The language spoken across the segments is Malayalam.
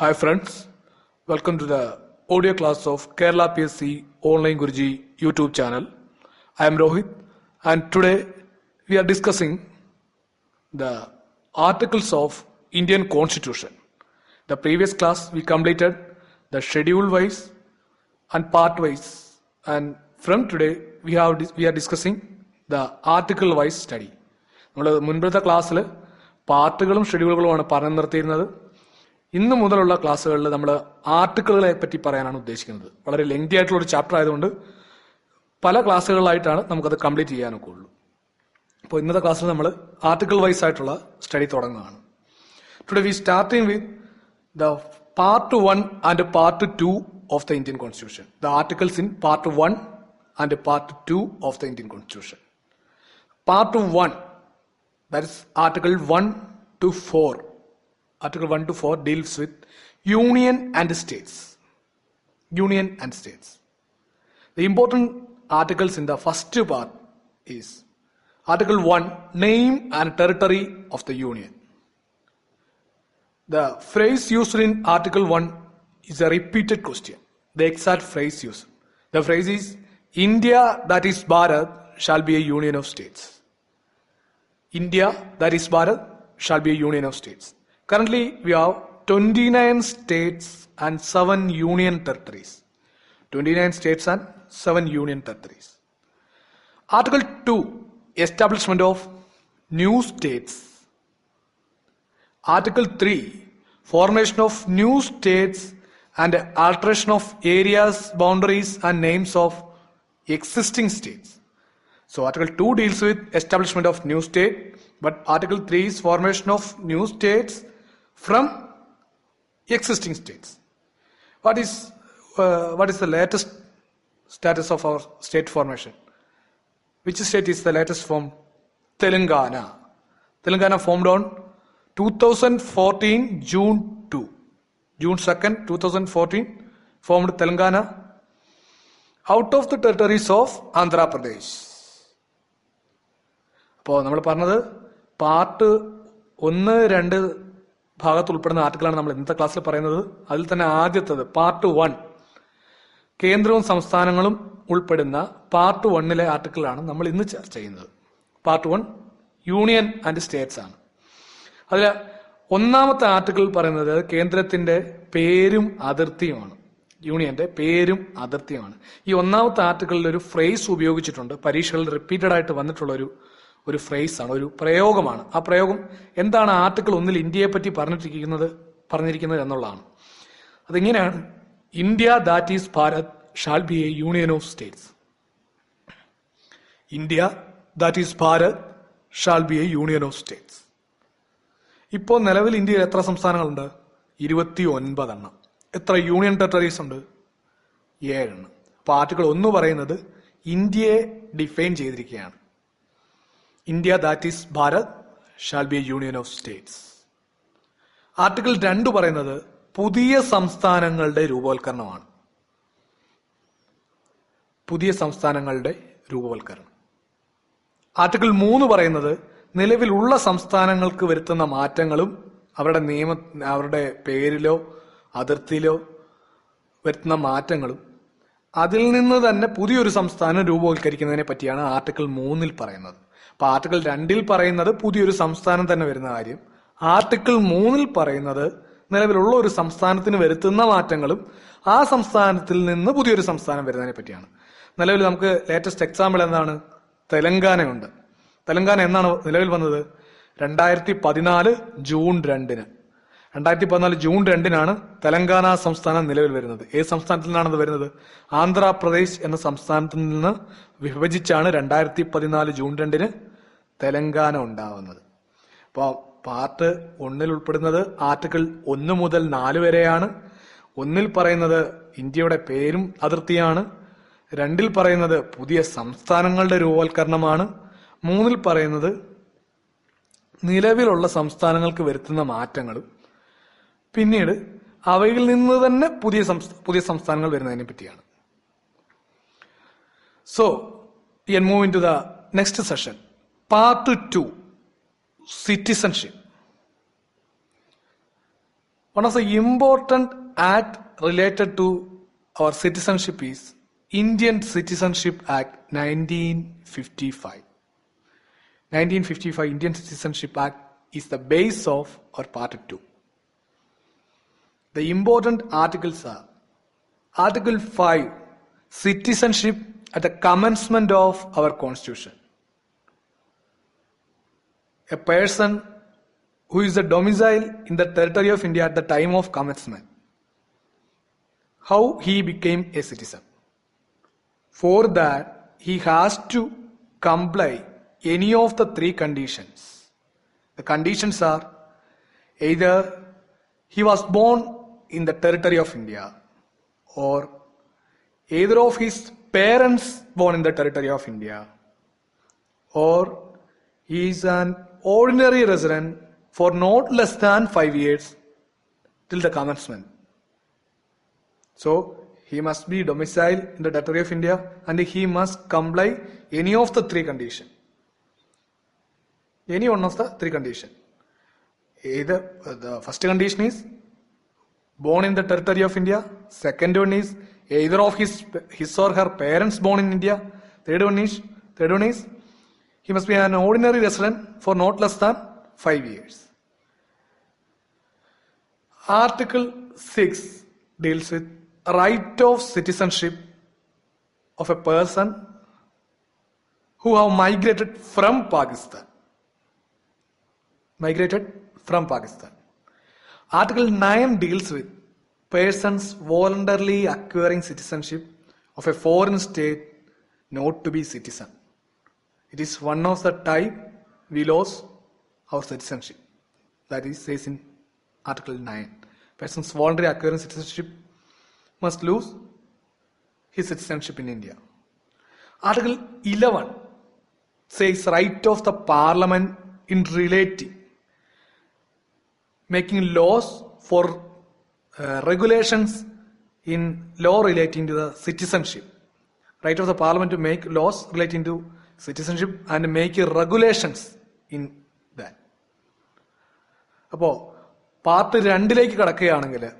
Hi friends, welcome to the audio class of Kerala PSC Online Guruji YouTube channel. I am Rohit and today we are discussing the articles of Indian Constitution. The previous class we completed the schedule wise and part wise and from today we have dis- we are discussing the article wise study. നമ്മൾ മുൻപത്തെ ക്ലാസ്സിൽ പാർട്ടുകളും ഷെഡ്യൂളുകളുമാണ് പറഞ്ഞു നിർത്തിയിരുന്നത് ഇന്ന് മുതലുള്ള ക്ലാസ്സുകളിൽ നമ്മൾ ആർട്ടിക്കിളുകളെ പറ്റി പറയാനാണ് ഉദ്ദേശിക്കുന്നത്. വളരെ ലെങ്തി ആയിട്ടുള്ള ഒരു ചാപ്റ്റർ ആയതുകൊണ്ട് പല ക്ലാസ്സുകളിലായിട്ടാണ് നമുക്കത് കംപ്ലീറ്റ് ചെയ്യാനൊക്കെ ഉള്ളൂ. അപ്പോൾ ഇന്നത്തെ ക്ലാസ്സിൽ നമ്മൾ ആർട്ടിക്കിൾ വൈസ് ആയിട്ടുള്ള സ്റ്റഡി തുടങ്ങുകയാണ്. Today we starting with the part one and part two of the Indian constitution the articles in part one and part two of the Indian constitution part one that is article 1 to 4 article 1 to 4 deals with union and states. Union and states. The important articles in the first part is article 1 name and territory of the union. The phrase used in article 1 is a repeated question. The exact phrase used. The phrase is india that is bharat shall be a union of states. India, that is Bharat, shall be a union of states. Currently, we have 29 states and 7 union territories. 29 states and 7 union territories. Article 2, establishment of new states. Article 3, formation of new states and alteration of areas, boundaries, and names of existing states. So Article 2 deals with establishment of new state, but Article 3 is formation of new states from existing states. What is uh, what is the latest status of our state formation? Which state is the latest form? Telangana. Telangana formed on 2014 June 2. June 2nd, 2014 formed Telangana out of the territories of Andhra Pradesh. അപ്പോൾ നമ്മൾ പറഞ്ഞത് പാർട്ട് ഒന്ന് രണ്ട് ഭാഗത്ത് ഉൾപ്പെടുന്ന ആർട്ടിക്കിളാണ് നമ്മൾ ഇന്നത്തെ ക്ലാസ്സിൽ പറയുന്നത്. അതിൽ തന്നെ ആദ്യത്തത് പാർട്ട് വൺ. കേന്ദ്രവും സംസ്ഥാനങ്ങളും ഉൾപ്പെടുന്ന പാർട്ട് വണ്ണിലെ ആർട്ടിക്കിളാണ് നമ്മൾ ഇന്ന് ചർച്ച ചെയ്യുന്നത്. Part one union and states ആണ്. അതിൽ ഒന്നാമത്തെ ആർട്ടിക്കിൾ പറയുന്നത് കേന്ദ്രത്തിന്റെ പേരും അതിർത്തിയുമാണ്. യൂണിയന്റെ പേരും അതിർത്തിയുമാണ്. ഈ ഒന്നാമത്തെ ആർട്ടിക്കിളിൽ ഒരു ഫ്രേസ് ഉപയോഗിച്ചിട്ടുണ്ട്. പരീക്ഷകളിൽ റിപ്പീറ്റഡ് ആയിട്ട് വന്നിട്ടുള്ള ഒരു ഒരു ഫ്രേസ് ആണ് ഒരു പ്രയോഗമാണ്. ആ പ്രയോഗം എന്താണ് ആർട്ടിക്കിൾ ഒന്നിൽ ഇന്ത്യയെ പറ്റി പറഞ്ഞിട്ടിരിക്കുന്നത് പറഞ്ഞിരിക്കുന്നത് എന്നുള്ളതാണ്. അതിങ്ങനെയാണ്? India that is Bharat shall be a union of states India that is Bharat shall be a union of states ഇപ്പോൾ നിലവിൽ ഇന്ത്യയിൽ എത്ര സംസ്ഥാനങ്ങളുണ്ട്? ഇരുപത്തി ഒൻപതെണ്ണം എത്ര യൂണിയൻ ടെറിട്ടറീസ് ഉണ്ട്? ഏഴെണ്ണം. അപ്പോൾ ആർട്ടിക്കിൾ ഒന്ന് പറയുന്നത് ഇന്ത്യയെ ഡിഫൈൻ ചെയ്തിരിക്കുകയാണ്. India that is Bharat shall be a union of states article രണ്ട് പറയുന്നത് പുതിയ സംസ്ഥാനങ്ങളുടെ രൂപവൽക്കരണമാണ്. പുതിയ സംസ്ഥാനങ്ങളുടെ രൂപവൽക്കരണം. ആർട്ടിക്കിൾ മൂന്ന് പറയുന്നത് നിലവിലുള്ള സംസ്ഥാനങ്ങൾക്ക് വരുത്തുന്ന മാറ്റങ്ങളും അവരുടെ നിയമ അവരുടെ പേരിലോ അതിർത്തിയിലോ വരുത്തുന്ന മാറ്റങ്ങളും അതിൽ നിന്ന് തന്നെ പുതിയൊരു സംസ്ഥാനം രൂപവൽക്കരിക്കുന്നതിനെ പറ്റിയാണ് ആർട്ടിക്കിൾ മൂന്നിൽ പറയുന്നത്. അപ്പൊ ആർട്ടിക്കിൾ രണ്ടിൽ പറയുന്നത് പുതിയൊരു സംസ്ഥാനം തന്നെ വരുന്ന കാര്യം. ആർട്ടിക്കിൾ മൂന്നിൽ പറയുന്നത് നിലവിലുള്ള ഒരു സംസ്ഥാനത്തിന് വരുത്തുന്ന മാറ്റങ്ങളും ആ സംസ്ഥാനത്തിൽ നിന്ന് പുതിയൊരു സംസ്ഥാനം വരുന്നതിനെ പറ്റിയാണ്. നിലവിൽ നമുക്ക് ലേറ്റസ്റ്റ് എക്സാമ്പിൾ എന്താണ്? തെലങ്കാനയുണ്ട്. തെലങ്കാന എന്നാണ് നിലവിൽ വന്നത്? രണ്ടായിരത്തി പതിനാല് ജൂൺ രണ്ടിന്. രണ്ടായിരത്തി പതിനാല് ജൂൺ രണ്ടിനാണ് തെലങ്കാന സംസ്ഥാനം നിലവിൽ വരുന്നത്. ഏത് സംസ്ഥാനത്തിൽ നിന്നാണ് വരുന്നത്? ആന്ധ്രാപ്രദേശ് എന്ന സംസ്ഥാനത്തിൽ നിന്ന് വിഭജിച്ചാണ് രണ്ടായിരത്തി പതിനാല് ജൂൺ രണ്ടിന് തെലങ്കാന ഉണ്ടാവുന്നത്. അപ്പോൾ പാർട്ട് ഒന്നിൽ ഉൾപ്പെടുന്നത് ആർട്ടിക്കിൾ ഒന്ന് മുതൽ നാല് വരെയാണ്. ഒന്നിൽ പറയുന്നത് ഇന്ത്യയുടെ പേരും അതിർത്തിയാണ്. രണ്ടിൽ പറയുന്നത് പുതിയ സംസ്ഥാനങ്ങളുടെ രൂപവൽക്കരണമാണ്. മൂന്നിൽ പറയുന്നത് നിലവിലുള്ള സംസ്ഥാനങ്ങൾക്ക് വരുത്തുന്ന മാറ്റങ്ങളും. പിന്നീട് അവയിൽ നിന്ന് തന്നെ പുതിയ പുതിയ സംസ്ഥാനങ്ങൾ വരുന്നതിനെ പറ്റിയാണ്. So and move in to the next session Part 2 Citizenship. One of the important act related to our citizenship is Indian Citizenship Act 1955. 1955 Indian Citizenship Act is the base of our part 2. The important articles are Article 5 Citizenship at the commencement of our Constitution. A person who is a domicile in the territory of India at the time of commencement. How he became a citizen. For that, he has to comply any of the three conditions. The conditions are either he was born in the territory of India or either of his parents born in the territory of India or he is an ordinary resident for not less than five years till the commencement. So he must be domiciled in the territory of India and he must comply any of the three condition. Any one of the three condition. Either uh, the first condition is born in the territory of India. Second one is either of his his or her parents born in India. Third one is third one is he must be an ordinary resident for not less than five years. Article 6 deals with right of citizenship of a person who have migrated from Pakistan. Migrated from Pakistan. Article 9 deals with persons voluntarily acquiring citizenship of a foreign state not to be citizen. It is one of the type we lose our citizenship. That is says in Article 9. Persons voluntarily acquiring citizenship must lose his citizenship in India. Article 11 says right of the parliament in relating making laws for uh, regulations in law relating to the citizenship. Right of the parliament to make laws relating to citizenship and make regulations in that അപ്പോൾ പാർട്ട് രണ്ടിലേക്ക് കടക്കുകയാണെങ്കിൽ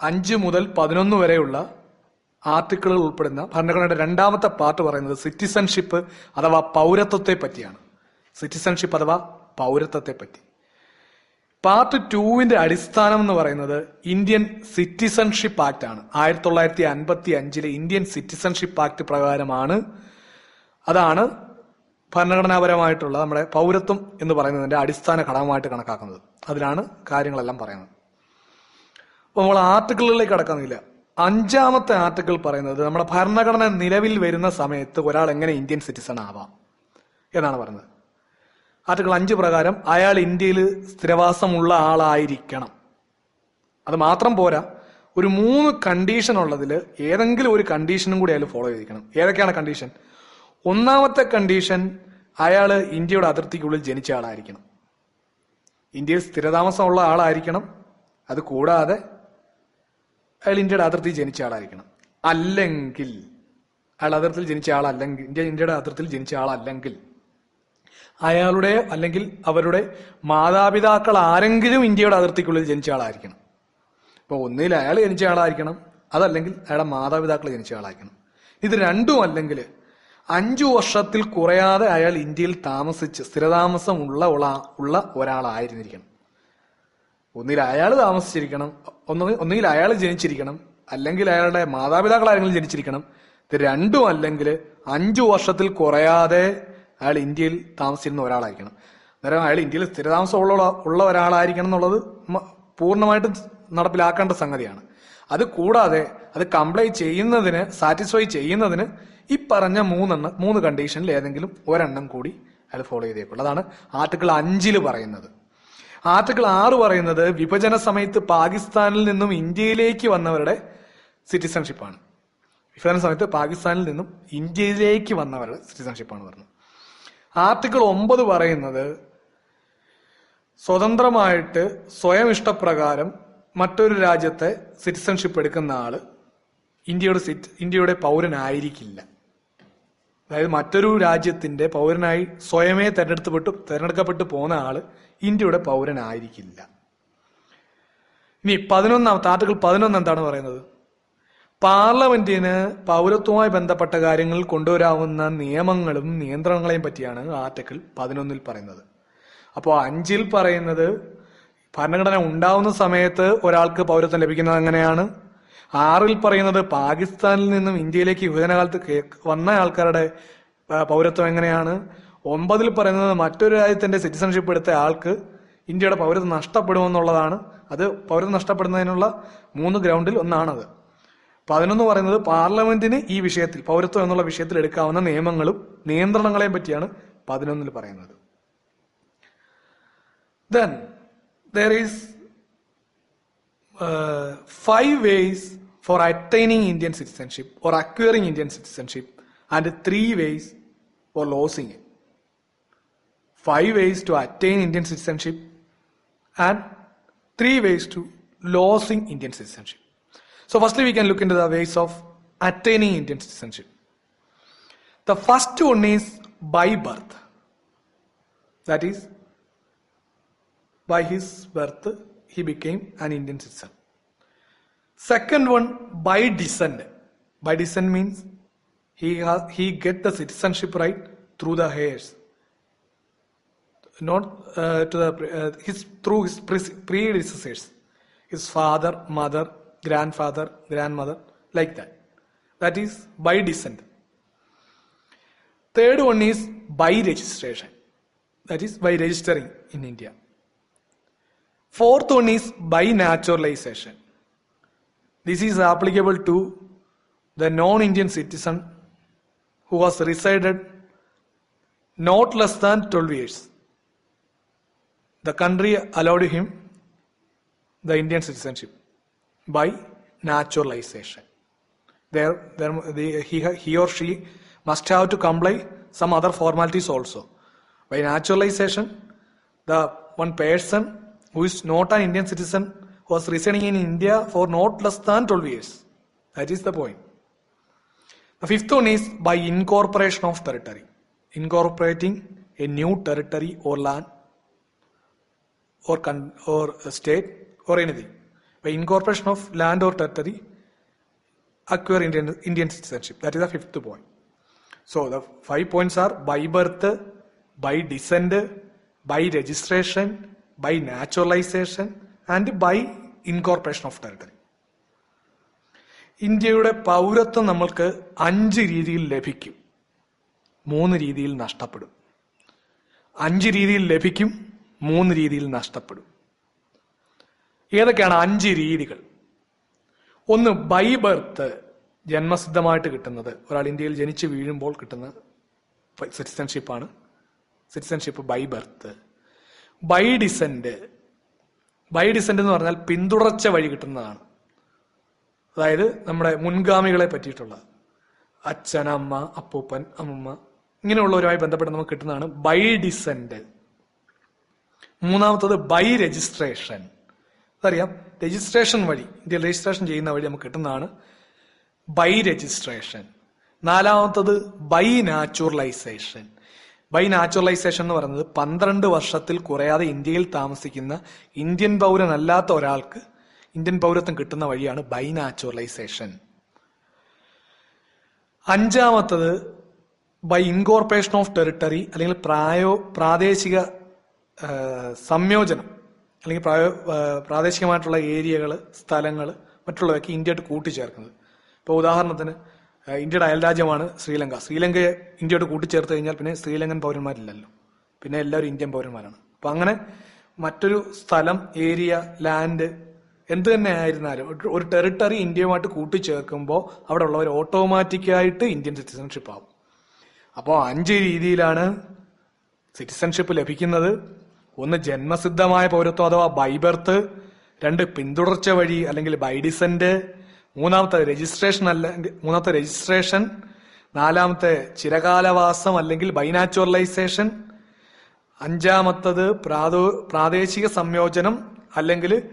അഞ്ച് മുതൽ പതിനൊന്ന് വരെയുള്ള ആർട്ടിക്കിളുകൾ ഉൾപ്പെടുന്ന ഭരണഘടനയുടെ രണ്ടാമത്തെ പാർട്ട് പറയുന്നത് സിറ്റിസൺഷിപ്പ് അഥവാ പൗരത്വത്തെ പറ്റിയാണ്. സിറ്റിസൺഷിപ്പ് അഥവാ പൗരത്വത്തെ പറ്റി. പാർട്ട് ടൂവിന്റെ അടിസ്ഥാനം എന്ന് പറയുന്നത് ഇന്ത്യൻ സിറ്റിസൺഷിപ്പ് ആക്ട് ആണ്. ആയിരത്തി തൊള്ളായിരത്തി അൻപത്തി അഞ്ചിലെ ഇന്ത്യൻ സിറ്റിസൺഷിപ്പ് ആക്ട് പ്രകാരമാണ്. അതാണ് ഭരണഘടനാപരമായിട്ടുള്ള നമ്മുടെ പൗരത്വം എന്ന് പറയുന്നതിന്റെ അടിസ്ഥാന ഘടകമായിട്ട് കണക്കാക്കുന്നത്. അതിലാണ് കാര്യങ്ങളെല്ലാം പറയുന്നത്. അപ്പൊ നമ്മൾ ആർട്ടിക്കിളുകളിലേക്ക് കടക്കുന്നില്ല. അഞ്ചാമത്തെ ആർട്ടിക്കിൾ പറയുന്നത് നമ്മുടെ ഭരണഘടന നിലവിൽ വരുന്ന സമയത്ത് ഒരാൾ എങ്ങനെ ഇന്ത്യൻ സിറ്റിസൺ ആവാം എന്നാണ് പറയുന്നത്. ആർട്ടിക്കിൾ അഞ്ച് പ്രകാരം അയാൾ ഇന്ത്യയിൽ സ്ഥിരവാസമുള്ള ആളായിരിക്കണം. അത് മാത്രം പോരാ ഒരു മൂന്ന് കണ്ടീഷൻ ഉള്ളതിൽ ഏതെങ്കിലും ഒരു കണ്ടീഷനും കൂടി അയാൾ ഫോളോ ചെയ്തിരിക്കണം. ഏതൊക്കെയാണ് കണ്ടീഷൻ ഒന്നാമത്തെ കണ്ടീഷൻ അയാൾ ഇന്ത്യയുടെ അതിർത്തിക്കുള്ളിൽ ജനിച്ച ആളായിരിക്കണം. ഇന്ത്യയിൽ സ്ഥിരതാമസമുള്ള ആളായിരിക്കണം. അത് കൂടാതെ അയാൾ ഇന്ത്യയുടെ അതിർത്തി ജനിച്ച ആളായിരിക്കണം. അല്ലെങ്കിൽ അയാൾ അതിർത്തിയിൽ ജനിച്ച ആളല്ലെങ്കിൽ ഇന്ത്യ ഇന്ത്യയുടെ അതിർത്തിയിൽ ജനിച്ച ആളല്ലെങ്കിൽ അയാളുടെ അല്ലെങ്കിൽ അവരുടെ മാതാപിതാക്കൾ ആരെങ്കിലും ഇന്ത്യയുടെ അതിർത്തിക്കുള്ളിൽ ജനിച്ച ആളായിരിക്കണം. അപ്പോൾ ഒന്നിൽ അയാൾ ജനിച്ച ആളായിരിക്കണം. അതല്ലെങ്കിൽ അയാളുടെ മാതാപിതാക്കൾ ജനിച്ച ആളായിരിക്കണം. ഇത് രണ്ടും അല്ലെങ്കിൽ അഞ്ചു വർഷത്തിൽ കുറയാതെ അയാൾ ഇന്ത്യയിൽ താമസിച്ച് സ്ഥിരതാമസം ഉള്ള ഉള്ള- ഒരാളായിരുന്നിരിക്കണം. ഒന്നിൽ അയാൾ താമസിച്ചിരിക്കണം ഒന്ന് ഒന്നുകിൽ അയാൾ ജനിച്ചിരിക്കണം അല്ലെങ്കിൽ അയാളുടെ മാതാപിതാക്കൾ ആരെങ്കിലും ജനിച്ചിരിക്കണം. ഇത് രണ്ടും അല്ലെങ്കിൽ അഞ്ചു വർഷത്തിൽ കുറയാതെ അയാൾ ഇന്ത്യയിൽ താമസിച്ചിരുന്ന ഒരാളായിരിക്കണം. അന്നേരം അയാൾ ഇന്ത്യയിൽ സ്ഥിരതാമസം ഉള്ള ഒരാളായിരിക്കണം എന്നുള്ളത് പൂർണമായിട്ടും നടപ്പിലാക്കേണ്ട സംഗതിയാണ്. അത് കൂടാതെ അത് കംപ്ലൈ ചെയ്യുന്നതിന് സാറ്റിസ്ഫൈ ചെയ്യുന്നതിന് ഈ പറഞ്ഞ മൂന്നെണ്ണം മൂന്ന് കണ്ടീഷനിൽ ഏതെങ്കിലും ഒരെണ്ണം കൂടി അയാൾ ഫോളോ ചെയ്തേക്കുള്ളൂ. അതാണ് ആർട്ടിക്കിൾ അഞ്ചിൽ പറയുന്നത്. ആർട്ടിക്കിൾ ആറ് പറയുന്നത് വിഭജന സമയത്ത് പാകിസ്ഥാനിൽ നിന്നും ഇന്ത്യയിലേക്ക് വന്നവരുടെ സിറ്റിസൺഷിപ്പാണ് വിഭജന സമയത്ത് പാകിസ്ഥാനിൽ നിന്നും ഇന്ത്യയിലേക്ക് വന്നവരുടെ സിറ്റിസൺഷിപ്പാണ് പറഞ്ഞത്. ആർട്ടിക്കിൾ ഒമ്പത് പറയുന്നത് സ്വതന്ത്രമായിട്ട് സ്വയം ഇഷ്ടപ്രകാരം മറ്റൊരു രാജ്യത്തെ സിറ്റിസൺഷിപ്പ് എടുക്കുന്ന ആൾ ഇന്ത്യയുടെ സിറ്റ് ഇന്ത്യയുടെ പൗരനായിരിക്കില്ല. അതായത് മറ്റൊരു രാജ്യത്തിന്റെ പൗരനായി സ്വയമേ തെരഞ്ഞെടുത്തപ്പെട്ടു തെരഞ്ഞെടുക്കപ്പെട്ടു പോകുന്ന ആൾ ഇന്ത്യയുടെ പൗരനായിരിക്കില്ല. ഇനി പതിനൊന്നാമത്തെ ആർട്ടിക്കിൾ പതിനൊന്ന് എന്താണ് പറയുന്നത്? പാർലമെന്റിന് പൗരത്വവുമായി ബന്ധപ്പെട്ട കാര്യങ്ങൾ കൊണ്ടുവരാവുന്ന നിയമങ്ങളും നിയന്ത്രണങ്ങളെയും പറ്റിയാണ് ആർട്ടിക്കിൾ പതിനൊന്നിൽ പറയുന്നത്. അപ്പോൾ അഞ്ചിൽ പറയുന്നത് ഭരണഘടന ഉണ്ടാവുന്ന സമയത്ത് ഒരാൾക്ക് പൗരത്വം ലഭിക്കുന്നത് എങ്ങനെയാണ്? ആറിൽ പറയുന്നത് പാകിസ്ഥാനിൽ നിന്നും ഇന്ത്യയിലേക്ക് യുവജനകാലത്ത് വന്ന ആൾക്കാരുടെ പൗരത്വം എങ്ങനെയാണ്? ഒമ്പതിൽ പറയുന്നത് മറ്റൊരു രാജ്യത്തിന്റെ സിറ്റിസൺഷിപ്പ് എടുത്ത ആൾക്ക് ഇന്ത്യയുടെ പൗരത്വം നഷ്ടപ്പെടുമെന്നുള്ളതാണ്. അത് പൗരത്വം നഷ്ടപ്പെടുന്നതിനുള്ള മൂന്ന് ഗ്രൗണ്ടിൽ ഒന്നാണത്. പതിനൊന്ന് പറയുന്നത് പാർലമെന്റിന് ഈ വിഷയത്തിൽ പൗരത്വം എന്നുള്ള വിഷയത്തിൽ എടുക്കാവുന്ന നിയമങ്ങളും നിയന്ത്രണങ്ങളെയും പറ്റിയാണ് പതിനൊന്നിൽ പറയുന്നത്. Then there is five ways for attaining Indian citizenship or acquiring Indian citizenship and three ways for losing it. Five ways to attain Indian citizenship and three ways to losing Indian citizenship. So firstly we can look into the ways of attaining Indian citizenship. The first one is by birth. That is, by his birth he became an Indian citizen. Second one, by descent. By descent means he has, he get the citizenship right through the heirs. Not uh, to the uh, his through his pre- predecessors. His father mother grandfather grandmother like that. That is by descent. Third one is by registration. That is by registering in india. Fourth one is by naturalization this is applicable to the non-indian citizen who has resided not less than 12 years the country allowed him the Indian citizenship by naturalization. There, there the, he, he or she must have to comply some other formalities also. By naturalization, the one person who is not an Indian citizen was residing in India for not less than 12 years. That is the point. The fifth one is by incorporation of territory. Incorporating a new territory or land or con- or state or anything by incorporation of land or territory acquire Indian Indian citizenship. That is the fifth point. So the five points are by birth, by descent, by registration, by naturalization, and by incorporation of territory ഇന്ത്യയുടെ പൗരത്വം നമ്മൾക്ക് അഞ്ച് രീതിയിൽ ലഭിക്കും. മൂന്ന് രീതിയിൽ നഷ്ടപ്പെടും. അഞ്ച് രീതിയിൽ ലഭിക്കും മൂന്ന് രീതിയിൽ നഷ്ടപ്പെടും. ഏതൊക്കെയാണ് അഞ്ച് രീതികൾ? ഒന്ന് ബൈ ബർത്ത് ജന്മസിദ്ധമായിട്ട് കിട്ടുന്നത്. ഒരാൾ ഇന്ത്യയിൽ ജനിച്ച് വീഴുമ്പോൾ കിട്ടുന്ന സിറ്റിസൺഷിപ്പാണ് citizenship by birth by descent by descent എന്ന് പറഞ്ഞാൽ പിന്തുടർച്ച വഴി കിട്ടുന്നതാണ്. അതായത് നമ്മുടെ മുൻഗാമികളെ പറ്റിയിട്ടുള്ള അച്ഛൻ അമ്മ അപ്പൂപ്പൻ അമ്മമ്മ ഇങ്ങനെയുള്ളവരുമായി ബന്ധപ്പെട്ട് നമുക്ക് കിട്ടുന്നതാണ് ബൈ ഡിസെന്റ് മൂന്നാമത്തത് ബൈ രജിസ്ട്രേഷൻ അതറിയാം രജിസ്ട്രേഷൻ വഴി ഇന്ത്യയിൽ രജിസ്ട്രേഷൻ ചെയ്യുന്ന വഴി നമുക്ക് കിട്ടുന്നതാണ് ബൈ രജിസ്ട്രേഷൻ നാലാമത്തത് ബൈ നാച്ചുറലൈസേഷൻ ബൈ നാച്ചുറലൈസേഷൻ എന്ന് പറയുന്നത് പന്ത്രണ്ട് വർഷത്തിൽ കുറയാതെ ഇന്ത്യയിൽ താമസിക്കുന്ന ഇന്ത്യൻ പൗരനല്ലാത്ത ഒരാൾക്ക് ഇന്ത്യൻ പൗരത്വം കിട്ടുന്ന വഴിയാണ് ബൈ നാച്ചുറലൈസേഷൻ അഞ്ചാമത്തത് ബൈ ഇൻകോർപ്പറേഷൻ ഓഫ് ടെറിട്ടറി അല്ലെങ്കിൽ പ്രായോ പ്രാദേശിക സംയോജനം അല്ലെങ്കിൽ പ്രായോ- പ്രാദേശികമായിട്ടുള്ള ഏരിയകൾ സ്ഥലങ്ങൾ മറ്റുള്ളവയൊക്കെ ഇന്ത്യയായിട്ട് കൂട്ടിച്ചേർക്കുന്നത്. ഇപ്പോൾ ഉദാഹരണത്തിന് ഇന്ത്യയുടെ അയൽരാജ്യമാണ് ശ്രീലങ്ക. ശ്രീലങ്കയെ ഇന്ത്യയോട് കൂട്ടിച്ചേർത്ത് കഴിഞ്ഞാൽ പിന്നെ ശ്രീലങ്കൻ പൗരന്മാരില്ലല്ലോ. പിന്നെ എല്ലാവരും ഇന്ത്യൻ പൗരന്മാരാണ്. അപ്പൊ അങ്ങനെ മറ്റൊരു സ്ഥലം ഏരിയ ലാൻഡ് എന്ത് തന്നെ ആയിരുന്നാലും ഒരു- ടെറിട്ടറി ഇന്ത്യയുമായിട്ട് കൂട്ടിച്ചേർക്കുമ്പോൾ അവിടെ ഉള്ളവർ ഓട്ടോമാറ്റിക്കായിട്ട് ഇന്ത്യൻ സിറ്റിസൺഷിപ്പ് ആവും. അപ്പോൾ അഞ്ച് രീതിയിലാണ് സിറ്റിസൺഷിപ്പ് ലഭിക്കുന്നത്. ഒന്ന് ജന്മസിദ്ധമായ പൗരത്വം അഥവാ ബൈബർത്ത് രണ്ട് പിന്തുടർച്ച വഴി അല്ലെങ്കിൽ ബൈ ഡിസെന്റ് മൂന്നാമത്തെ രജിസ്ട്രേഷൻ അല്ല മൂന്നാമത്തെ രജിസ്ട്രേഷൻ നാലാമത്തെ ചിരകാലവാസം അല്ലെങ്കിൽ ബൈനാച്ചുറലൈസേഷൻ അഞ്ചാമത്തത് പ്രാദോ പ്രാദേശിക സംയോജനം അല്ലെങ്കിൽ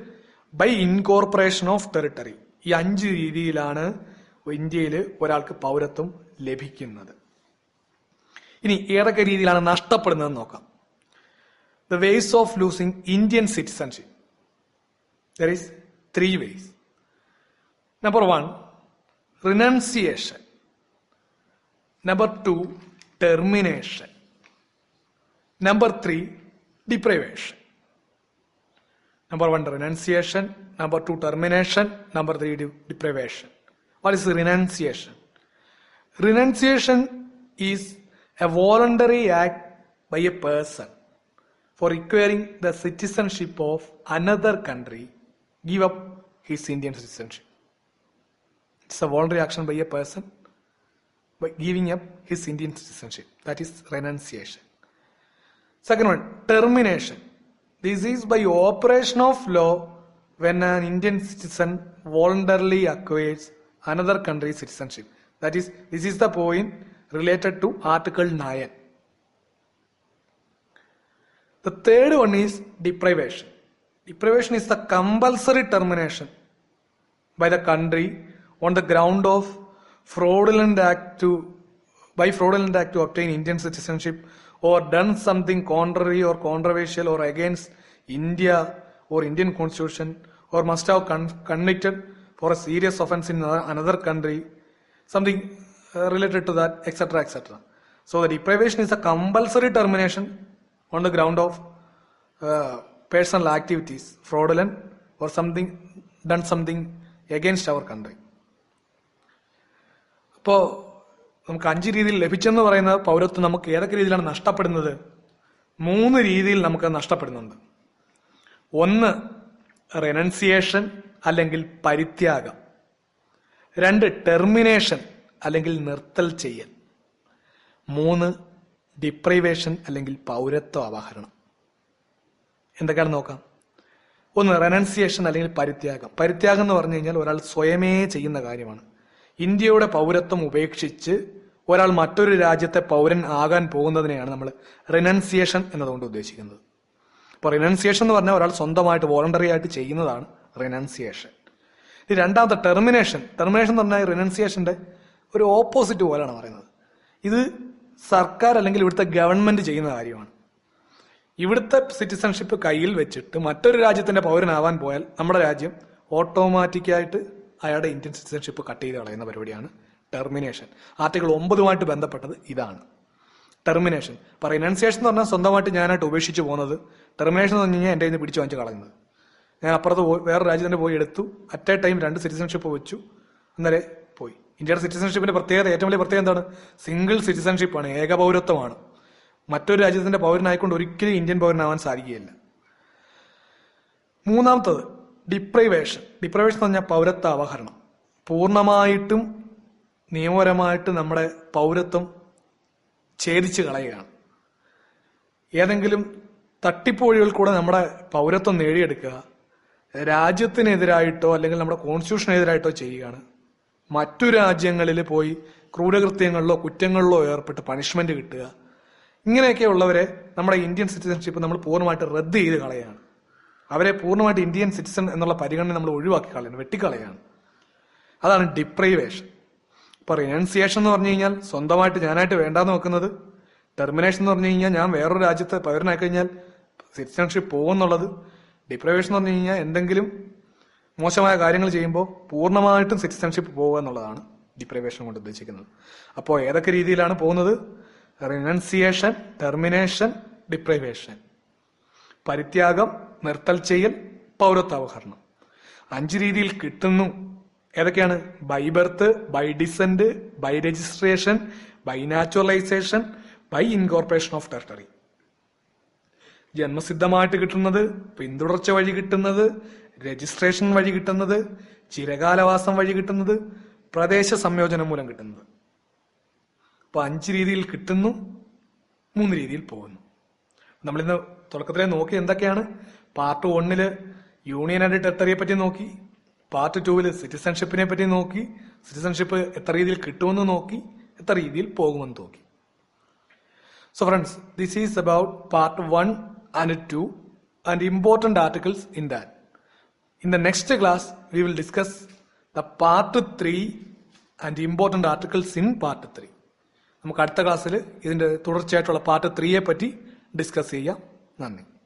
ബൈ ഇൻകോർപ്പറേഷൻ ഓഫ് ടെറിട്ടറി. ഈ അഞ്ച് രീതിയിലാണ് ഇന്ത്യയിൽ ഒരാൾക്ക് പൗരത്വം ലഭിക്കുന്നത്. ഇനി ഏതൊക്കെ രീതിയിലാണ് നഷ്ടപ്പെടുന്നതെന്ന് നോക്കാം. The ways of losing Indian citizenship there is three ways. Number one, renunciation. Number two, termination. Number three, deprivation. Number one, renunciation. Number two, termination. Number three, de- deprivation. What is renunciation? Renunciation is a voluntary act by a person for acquiring the citizenship of another country, give up his Indian citizenship. It's a voluntary action by a person by giving up his Indian citizenship. That is renunciation. Second one, termination. This is by operation of law when an Indian citizen voluntarily acquires another country's citizenship. That is, this is the point related to Article 9. The third one is deprivation. Deprivation is the compulsory termination by the country on the ground of fraudulent act to by fraudulent act to obtain Indian citizenship or done something contrary or controversial or against India or Indian constitution or must have con- convicted for a serious offense in another- country, something uh, related to that, etc., etc. So the deprivation is a compulsory termination on the ground of uh, personal activities, fraudulent or something done something against our country. അപ്പോ നമുക്ക് അഞ്ച് രീതിയിൽ ലഭിച്ചെന്ന് പറയുന്ന പൗരത്വം നമുക്ക് ഏതൊക്കെ രീതിയിലാണ് നഷ്ടപ്പെടുന്നത്? മൂന്ന് രീതിയിൽ നമുക്ക് നഷ്ടപ്പെടുന്നുണ്ട്. ഒന്ന് റെനൻസിയേഷൻ അല്ലെങ്കിൽ പരിത്യാഗം. രണ്ട് ടെർമിനേഷൻ അല്ലെങ്കിൽ നിർത്തൽ ചെയ്യൽ. മൂന്ന് ഡിപ്രൈവേഷൻ അല്ലെങ്കിൽ പൗരത്വ അപഹരണം. എന്തൊക്കെയാണ് നോക്കാം. ഒന്ന് റെനൻസിയേഷൻ അല്ലെങ്കിൽ പരിത്യാഗം. പരിത്യാഗം എന്ന് പറഞ്ഞു കഴിഞ്ഞാൽ ഒരാൾ സ്വയമേ ചെയ്യുന്ന കാര്യമാണ്. ഇന്ത്യയുടെ പൗരത്വം ഉപേക്ഷിച്ച് ഒരാൾ മറ്റൊരു രാജ്യത്തെ പൗരൻ ആകാൻ പോകുന്നതിനെയാണ് നമ്മൾ റിനൻസിയേഷൻ എന്നതുകൊണ്ട് ഉദ്ദേശിക്കുന്നത്. അപ്പോൾ റിനൻസിയേഷൻ എന്ന് പറഞ്ഞാൽ ഒരാൾ സ്വന്തമായിട്ട് വോളണ്ടറി ആയിട്ട് ചെയ്യുന്നതാണ് റിനൻസിയേഷൻ. ഇത് രണ്ടാമത്തെ ടെർമിനേഷൻ. ടെർമിനേഷൻ എന്ന് പറഞ്ഞാൽ റിനൻസിയേഷന്റെ ഒരു ഓപ്പോസിറ്റ് പോലെയാണ് പറയുന്നത്. ഇത് സർക്കാർ അല്ലെങ്കിൽ ഇവിടുത്തെ ഗവൺമെന്റ് ചെയ്യുന്ന കാര്യമാണ്. ഇവിടുത്തെ സിറ്റിസൺഷിപ്പ് കയ്യിൽ വെച്ചിട്ട് മറ്റൊരു രാജ്യത്തിന്റെ പൗരനാവാൻ പോയാൽ നമ്മുടെ രാജ്യം ഓട്ടോമാറ്റിക്കായിട്ട് അയാളുടെ ഇന്ത്യൻ സിറ്റിസൺഷിപ്പ് കട്ട് ചെയ്ത് കളയുന്ന പരിപാടിയാണ് ടെർമിനേഷൻ ആർട്ടിക്കിൾ ഒമ്പതുമായിട്ട് ബന്ധപ്പെട്ടത് ഇതാണ്. ടെർമിനേഷൻ ഇപ്പൊ റിനൻസിയേഷൻ എന്ന് പറഞ്ഞാൽ സ്വന്തമായിട്ട് ഞാനായിട്ട് ഉപേക്ഷിച്ച് പോകുന്നത്. ടെർമിനേഷൻ എന്ന് പറഞ്ഞു കഴിഞ്ഞാൽ എന്റെ കയ്യിൽ പിടിച്ചു കളയുന്നത്. ഞാൻ അപ്പുറത്ത് പോയി വേറെ രാജ്യത്തിന്റെ പോയി എടുത്തു. അറ്റ് എ ടൈം രണ്ട് സിറ്റിസൺഷിപ്പ് വെച്ചു. അന്നേരെ പോയി. ഇന്ത്യയുടെ സിറ്റിസൺഷിപ്പിന്റെ പ്രത്യേകത ഏറ്റവും വലിയ പ്രത്യേകത എന്താണ്? സിംഗിൾ സിറ്റിസൺഷിപ്പാണ് ഏകപൗരത്വമാണ്. മറ്റൊരു രാജ്യത്തിന്റെ പൗരനായിക്കൊണ്ട് ഒരിക്കലും ഇന്ത്യൻ പൗരനാവാൻ സാധിക്കുകയില്ല. മൂന്നാമത്തത് ഡിപ്രൈവേഷൻ ഡിപ്രൈവേഷൻ എന്ന് പറഞ്ഞാൽ പൗരത്വ അപഹരണം പൂർണമായിട്ടും നിയമപരമായിട്ട് നമ്മുടെ പൗരത്വം ഛേദിച്ച് കളയുകയാണ്. ഏതെങ്കിലും തട്ടിപ്പോഴികൾ കൂടെ നമ്മുടെ പൗരത്വം നേടിയെടുക്കുക രാജ്യത്തിനെതിരായിട്ടോ അല്ലെങ്കിൽ നമ്മുടെ കോൺസ്റ്റിറ്റ്യൂഷനെതിരായിട്ടോ ചെയ്യുകയാണ്. മറ്റു രാജ്യങ്ങളിൽ പോയി ക്രൂരകൃത്യങ്ങളിലോ കുറ്റങ്ങളിലോ ഏർപ്പെട്ട് പണിഷ്മെന്റ് കിട്ടുക. ഇങ്ങനെയൊക്കെ ഉള്ളവരെ നമ്മുടെ ഇന്ത്യൻ സിറ്റിസൺഷിപ്പ് നമ്മൾ പൂർണമായിട്ട് റദ്ദ് ചെയ്ത് കളയാണ് അവരെ പൂർണമായിട്ട് ഇന്ത്യൻ സിറ്റിസൺ എന്നുള്ള പരിഗണന നമ്മൾ ഒഴിവാക്കി കളയാണ് വെട്ടിക്കളയാണ്. അതാണ് ഡിപ്രൈവേഷൻ ഇപ്പൊ റിനൗൺസിയേഷൻ എന്ന് പറഞ്ഞു കഴിഞ്ഞാൽ സ്വന്തമായിട്ട് ഞാനായിട്ട് വേണ്ടാന്ന് വെക്കുന്നത് ടെർമിനേഷൻ എന്ന് പറഞ്ഞു കഴിഞ്ഞാൽ ഞാൻ വേറൊരു രാജ്യത്തെ പൗരനായി കഴിഞ്ഞാൽ സിറ്റിസൺഷിപ്പ് പോകുന്നുള്ളത്. ഡിപ്രൈവേഷൻ എന്ന് പറഞ്ഞു കഴിഞ്ഞാൽ എന്തെങ്കിലും മോശമായ കാര്യങ്ങൾ ചെയ്യുമ്പോൾ പൂർണമായിട്ടും സിറ്റിസൺഷിപ്പ് പോവുക എന്നുള്ളതാണ് ഡിപ്രൈവേഷൻ കൊണ്ട് ഉദ്ദേശിക്കുന്നത്. അപ്പോൾ ഏതൊക്കെ രീതിയിലാണ് പോകുന്നത്? റിനൗൺസിയേഷൻ ടെർമിനേഷൻ ഡിപ്രൈവേഷൻ പരിത്യാഗം നിർത്തൽ ചെയ്യൽ പൗരത്വാവഹരണം. അഞ്ച് രീതിയിൽ കിട്ടുന്നു. ഏതൊക്കെയാണ്? By birth by descent by registration by naturalisation by incorporation of territory ജന്മസിദ്ധമായിട്ട് കിട്ടുന്നത് പിന്തുടർച്ച വഴി കിട്ടുന്നത് രജിസ്ട്രേഷൻ വഴി കിട്ടുന്നത് ചിരകാലവാസം വഴി കിട്ടുന്നത് പ്രദേശ സംയോജനം മൂലം കിട്ടുന്നത്. അപ്പൊ അഞ്ച് രീതിയിൽ കിട്ടുന്നു മൂന്ന് രീതിയിൽ പോകുന്നു. നമ്മളിന്ന് തുടക്കത്തിലെ നോക്കി എന്തൊക്കെയാണ്? പാർട്ട് വണ്ണിൽ യൂണിയൻ ആൻഡ് ടെറിട്ടറിയെ പറ്റി നോക്കി. പാർട്ട് ടൂവിൽ സിറ്റിസൺഷിപ്പിനെ പറ്റി നോക്കി. സിറ്റിസൺഷിപ്പ് എത്ര രീതിയിൽ കിട്ടുമെന്ന് നോക്കി. എത്ര രീതിയിൽ പോകുമെന്ന് നോക്കി. So friends this is about part one and two and important articles in that in the next class we will discuss the part three and important articles in part three നമുക്ക് അടുത്ത ക്ലാസ്സിൽ ഇതിന്റെ തുടർച്ചയായിട്ടുള്ള പാർട്ട് ത്രീയെ പറ്റി ഡിസ്കസ് ചെയ്യാം. Amén.